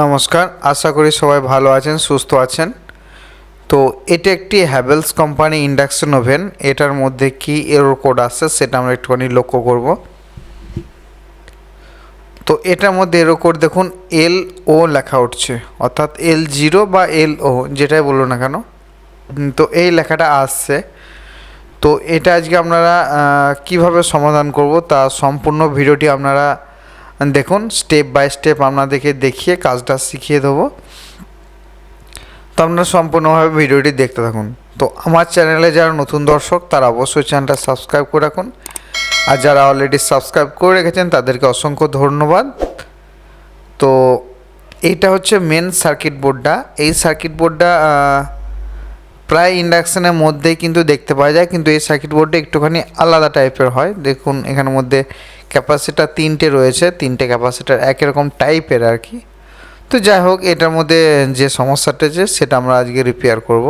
নমস্কার, আশা করি সবাই ভালো আছেন, সুস্থ আছেন। তো এটা একটি হ্যাভেলস কোম্পানি ইন্ডাকশন ওভেন এটার মধ্যে কি এরর কোড আসছে সেটা আমরা একটুখানি লক্ষ্য করব। তো এটার মধ্যে এরর কোড দেখুন এল ও লেখা উঠছে, অর্থাৎ এল জিরো বা এল ও যেটাই বলুন না কেন। তো এই লেখাটা আসছে। তো এটা আজকে আপনারা কীভাবে সমাধান করব তা সম্পূর্ণ ভিডিওটি আপনারা দেখুন স্টেপ বাই স্টেপ আপনাদেরকে দেখিয়ে কাজটা শিখিয়ে দেবো। তো আপনারা সম্পূর্ণভাবে ভিডিওটি দেখতে থাকুন। তো আমার চ্যানেলে যারা নতুন দর্শক, তারা অবশ্যই চ্যানেলটা সাবস্ক্রাইব করে রাখুন। আর যারা অলরেডি সাবস্ক্রাইব করে রেখেছেন, তাদেরকে অসংখ্য ধন্যবাদ। তো এইটা হচ্ছে মেন সার্কিট বোর্ডটা এই সার্কিট বোর্ডটা প্রায় ইন্ডাকশনের মধ্যেই কিন্তু দেখতে পাওয়া যায়। কিন্তু এই সার্কিট বোর্ডটা একটুখানি আলাদা টাইপের হয়। দেখুন, এখানের মধ্যে ক্যাপাসিটার তিনটে রয়েছে, তিনটে ক্যাপাসিটার একই রকম টাইপের আর কি। তো যাই হোক, এটার মধ্যে যে সমস্যাটা আছে সেটা আমরা আজকে রিপেয়ার করব।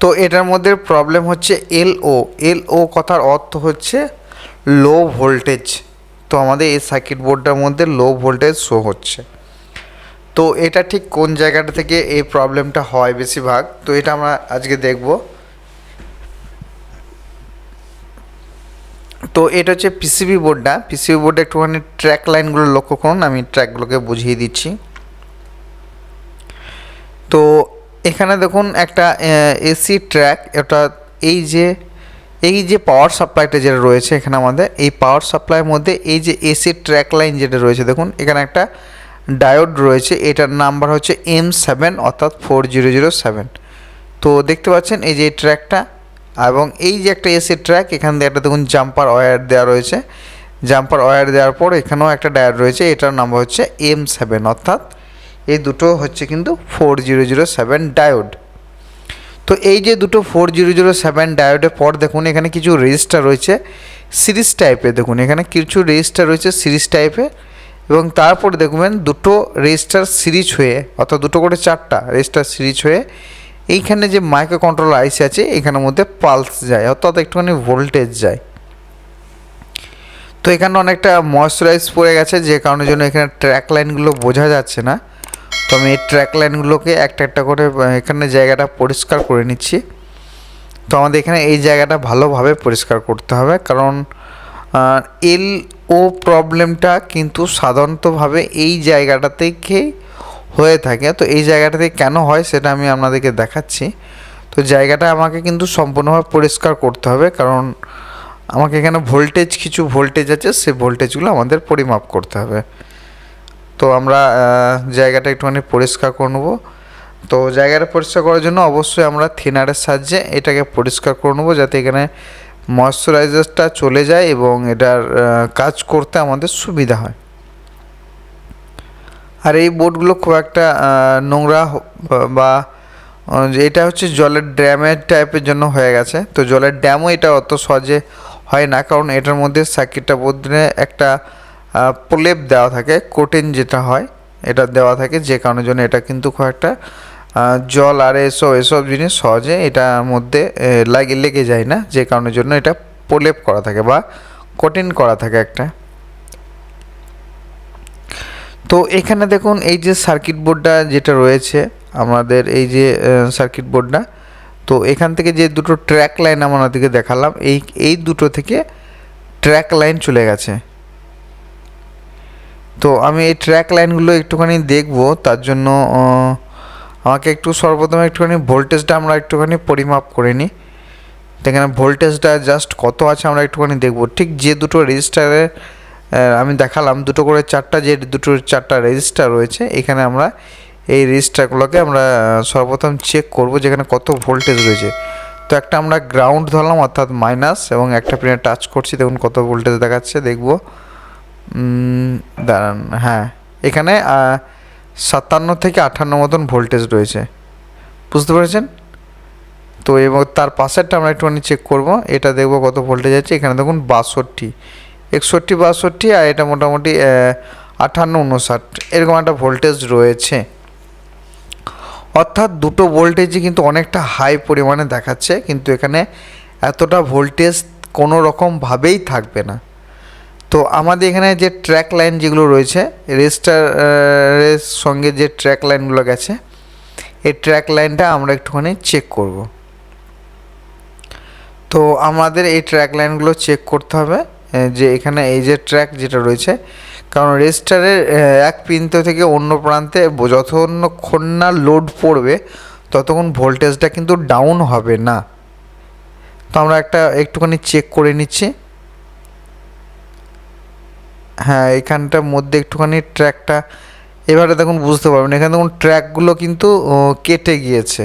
তো এটার মধ্যে প্রবলেম হচ্ছে এল ও এল ও কথার অর্থ হচ্ছে লো ভোল্টেজ তো আমাদের এই সার্কিট বোর্ডটার মধ্যে লো ভোল্টেজ শো হচ্ছে। তো এটা ঠিক কোন জায়গাটা থেকে এই প্রবলেমটা হয় বেশিরভাগ? তো এটা আমরা আজকে দেখব। তো এটা হচ্ছে পিসিবি বোর্ডটা পিসিবি বোর্ডে একটুখানি ট্র্যাক লাইনগুলো লক্ষ্য করুন, আমি ট্র্যাকগুলোকে বুঝিয়ে দিচ্ছি। তো এখানে দেখুন একটা এসি ট্র্যাক এটা এই যে এই যে পাওয়ার সাপ্লাইটা যেটা রয়েছে এখানে আমাদের, এই পাওয়ার সাপ্লাইয়ের মধ্যে এই যে এসি ট্র্যাক লাইন যেটা রয়েছে, দেখুন, এখানে একটা ডায়োড রয়েছে, এটার নাম্বার হচ্ছে এম সেভেন অর্থাৎ ফোর জিরো জিরো সেভেন তো দেখতে পাচ্ছেন, এই যে ট্র্যাকটা এবং এই যে একটা এসি ট্র্যাক, এখান দিয়ে একটা দেখুন জাম্পার ওয়্যার দেওয়া রয়েছে। জাম্পার ওয়্যার দেওয়ার পর এখানেও একটা ডায়োড রয়েছে, এটার নাম হচ্ছে এম সেভেন অর্থাৎ এই দুটো হচ্ছে কিন্তু four zero zero seven diode. তো এই যে দুটো ফোর জিরো জিরো সেভেন ডায়োডের পর দেখুন, এখানে কিছু রেজিস্টার রয়েছে সিরিজ টাইপের, দেখুন এখানে কিছু রেজিস্টার রয়েছে সিরিজ টাইপের এবং তারপর দেখবেন দুটো রেজিস্টার সিরিজ হয়ে, অর্থাৎ দুটো করে চারটা রেজিস্টার সিরিজ হয়ে এইখানে যে মাইক্রো কন্ট্রোল আইসি আছে, এখানের মধ্যে পালস যায়, অর্থাৎ একটুখানি ভোল্টেজ যায়। তো এখানে অনেকটা ময়শ্চারাইজ পড়ে গেছে, যে কারণের জন্য এখানে ট্র্যাক লাইনগুলো বোঝা যাচ্ছে না। তো আমি এই ট্র্যাক লাইনগুলোকে একটা একটা করে এখানে জায়গাটা পরিষ্কার করে নিচ্ছি। তো আমাদের এখানে এই জায়গাটা ভালোভাবে পরিষ্কার করতে হবে, কারণ এল ও প্রবলেমটা কিন্তু সাধারণতভাবে এই জায়গাটা থেকে হয়ে থাকে। তো এই জায়গাটাতে কেন হয় সেটা আমি আপনাদেরকে দেখাচ্ছি। তো জায়গাটা আমাকে কিন্তু সম্পূর্ণভাবে পরিষ্কার করতে হবে কারণ আমাকে এখানে ভোল্টেজ কিছু ভোল্টেজ আছে সে ভোল্টেজগুলো আমাদের পরিমাপ করতে হবে। তো আমরা জায়গাটা একটুখানি পরিষ্কার করে নেব। তো জায়গাটা পরিষ্কার করার জন্য অবশ্যই আমরা থিনারের সাহায্যে এটাকে পরিষ্কার করে নেব যাতে এখানে ময়শ্চারাইজারটা চলে যায় এবং এটার কাজ করতে আমাদের সুবিধা হয়। আর এই বোটগুলো খুব একটা নোংরা বা- এটা হচ্ছে জলের ড্যামের টাইপের জন্য হয়ে গেছে। তো জলের ড্যামও এটা অত সহজে হয় না, কারণ এটার মধ্যে সার্কিটটা বদলে একটা প্রলেপ দেওয়া থাকে কোটেন যেটা হয়, এটা দেওয়া থাকে, যে কারণের জন্য এটা কিন্তু খুব একটা জল আর এসব এসব জিনিস সহজে এটার মধ্যে লাগে, লেগে যায় না, যে কারণের জন্য এটা প্রলেপ করা থাকে বা কোটেন করা থাকে একটা। তো এখানে দেখুন এই যে সার্কিট বোর্ডটা যেটা রয়েছে, আমাদের এই যে সার্কিট বোর্ডটা তো এখান থেকে যে দুটো ট্র্যাক লাইন আমাদেরকে দেখালাম, এই এই দুটো থেকে ট্র্যাক লাইন চলে গেছে। তো আমি এই ট্র্যাক লাইনগুলো একটুখানি দেখব, তার জন্য আমাকে একটু সর্বপ্রথমে একটুখানি ভোল্টেজটা আমরা একটুখানি পরিমাপ করে নিই। এখানে ভোল্টেজটা জাস্ট কত আছে আমরা একটুখানি দেখব। ঠিক যে দুটো রেজিস্টারে আমি দেখালাম দুটো করে চারটা যে দুটো চারটা রেজিস্টার রয়েছে, এখানে আমরা এই রেজিস্টারগুলোকে আমরা সর্বপ্রথম চেক করব যেখানে কত ভোল্টেজ রয়েছে। তো একটা আমরা গ্রাউন্ড ধরলাম, অর্থাৎ মাইনাস এবং একটা পিনে টাচ করছি, দেখুন কত ভোল্টেজ দেখাচ্ছে, দেখব। দাঁড়ান হ্যাঁ এখানে সাতান্ন থেকে আটান্ন মতন ভোল্টেজ রয়েছে। বুঝতে পেরেছেন? তো এবং তার পাশেরটা আমরা একটুখানি চেক করব, এটা দেখব কত ভোল্টেজ আছে, এখানে দেখুন বাষট্টি। একষট্টি বাষট্টি আর এটা মোটামুটি আহ, আটান্ন উনষাট এরকম একটা ভোল্টেজ রয়েছে। অর্থাৎ দুটো ভোল্টেজই কিন্তু অনেকটা হাই পরিমাণে দেখাচ্ছে কিন্তু এখানে এতটা ভোল্টেজ কোনো রকমভাবেই থাকবে না। তো আমাদের এখানে যে ট্র্যাক লাইন যেগুলো রয়েছে রেজিস্টারের সঙ্গে যে ট্র্যাক লাইনগুলো গেছে এই ট্র্যাক লাইনটা আমরা একটুখানি চেক করব। তো আমাদের এই ট্র্যাক লাইনগুলো চেক করতে হবে। যে এখানে এই যে ট্র্যাক যেটা রয়েছে, কারণ রেজিস্টারের এক প্রান্ত থেকে অন্য প্রান্তে যতক্ষণ না লোড পড়বে, ততক্ষণ ভোল্টেজটা কিন্তু ডাউন হবে না। তো আমরা একটা একটুখানি চেক করে নিচ্ছি। হ্যাঁ এখানটার মধ্যে একটুখানি ট্র্যাকটা এবারে দেখুন বুঝতে পারবেন, এখানে দেখুন ট্র্যাকগুলো কিন্তু কেটে গিয়েছে।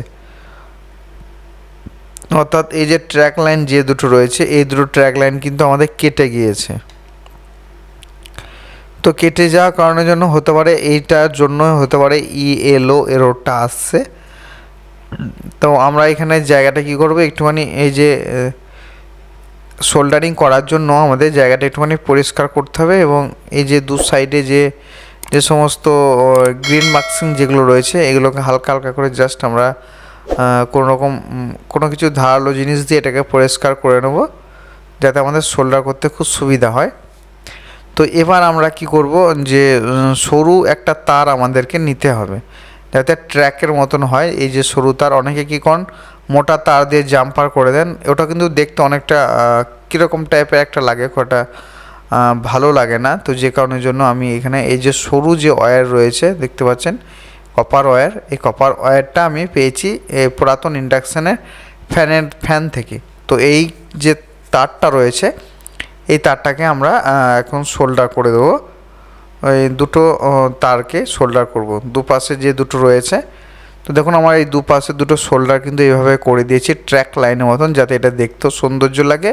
অর্থাৎ এই যে ট্র্যাক লাইন যে দুটো রয়েছে, এই দুটো ট্র্যাক লাইন কিন্তু আমাদের কেটে গিয়েছে। তো কেটে যাওয়ার কারণের জন্য হতে পারে এইটার জন্য হতে পারে ই এলও এরোরটা আসছে। তো আমরা এখানে জায়গাটা কি করব, একটুখানি এই যে সোল্ডারিং করার জন্য আমাদের জায়গাটা একটুখানি পরিষ্কার করতে হবে এবং এই যে দু সাইডে যে যে সমস্ত গ্রিন মার্কসিং যেগুলো রয়েছে, এগুলোকে হালকা হালকা করে জাস্ট আমরা কোনো রকম কোনো কিছু ধারালো জিনিস দিয়ে এটাকে পরিষ্কার করে নেব, যাতে আমাদের সোল্ডার করতে খুব সুবিধা হয়। তো এবার আমরা কি করব যে সরু একটা তার আমাদেরকে নিতে হবে, যাতে ট্র্যাকের মতন হয়। এই যে সরু তার, অনেকে কী করেন, মোটা তার দিয়ে জাম্পার করে দেন। ওটা কিন্তু দেখতে অনেকটা কীরকম টাইপের একটা লাগে কটা ভালো লাগে না। তো যে কারণের জন্য আমি এখানে এই যে সরু যে ওয়্যার রয়েছে, দেখতে পাচ্ছেন কপার ওয়্যার এই কপার ওয়্যারটা আমি পেয়েছি পুরাতন ইন্ডাকশানের ফ্যানের ফ্যান থেকে। তো এই যে তারটা রয়েছে, এই তারটাকে আমরা এখন সোল্ডার করে দেবো। ওই দুটো তারকে সোল্ডার করব। দুপাশে যে দুটো রয়েছে, তো দেখুন আমার এই দুপাশে দুটো শোল্ডার কিন্তু এইভাবে করে দিয়েছি ট্র্যাক লাইনের মতন, যাতে এটা দেখতেও সৌন্দর্য লাগে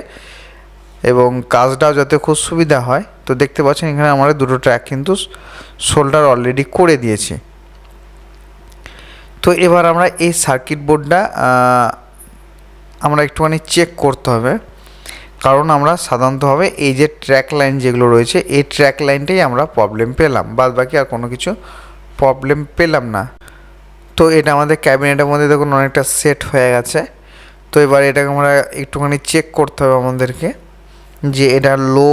এবং কাজটাও যাতে খুব সুবিধা হয়। তো দেখতে পাচ্ছেন এখানে আমরা দুটো ট্র্যাক কিন্তু শোল্ডার অলরেডি করে দিয়েছি। তো এবার আমরা এই সার্কিট বোর্ডটা আমরা একটুখানি চেক করতে হবে। কারণ আমরা সাধারণতভাবে এই যে ট্র্যাক লাইন যেগুলো রয়েছে, এই ট্র্যাক লাইনটাই আমরা প্রবলেম পেলাম। বাদ বাকি আর কোনো কিছু প্রবলেম পেলাম না। তো এটা আমাদের ক্যাবিনেটের মধ্যে দেখুন অনেকটা সেট হয়ে গেছে। তো এবার এটাকে আমরা একটুখানি চেক করতে হবে আমাদেরকে যে এটা লো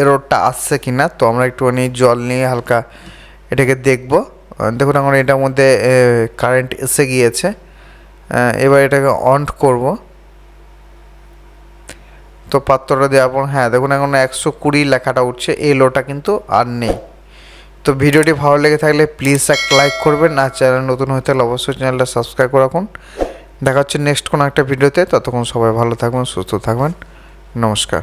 এরোরটা আসছে কি না তো আমরা একটুখানি জল নিয়ে হালকা এটাকে দেখব। দেখুন, এখন এটার মধ্যে কারেন্ট এসে গিয়েছে। এবার এটাকে অন করব। তো পাত্রটা দেওয়ার পর হ্যাঁ দেখুন, এখন একশো কুড়ি লেখাটা উঠছে, এই লোটা কিন্তু আর নেই। তো ভিডিওটি ভালো লেগে থাকলে প্লিজ একটা লাইক করবেন, আর চ্যানেল নতুন হয়ে থাকলে অবশ্যই চ্যানেলটা সাবস্ক্রাইব করে রাখুন। দেখা হচ্ছে নেক্সট কোনো একটা ভিডিওতে, ততক্ষণ সবাই ভালো থাকবেন, সুস্থ থাকবেন। নমস্কার।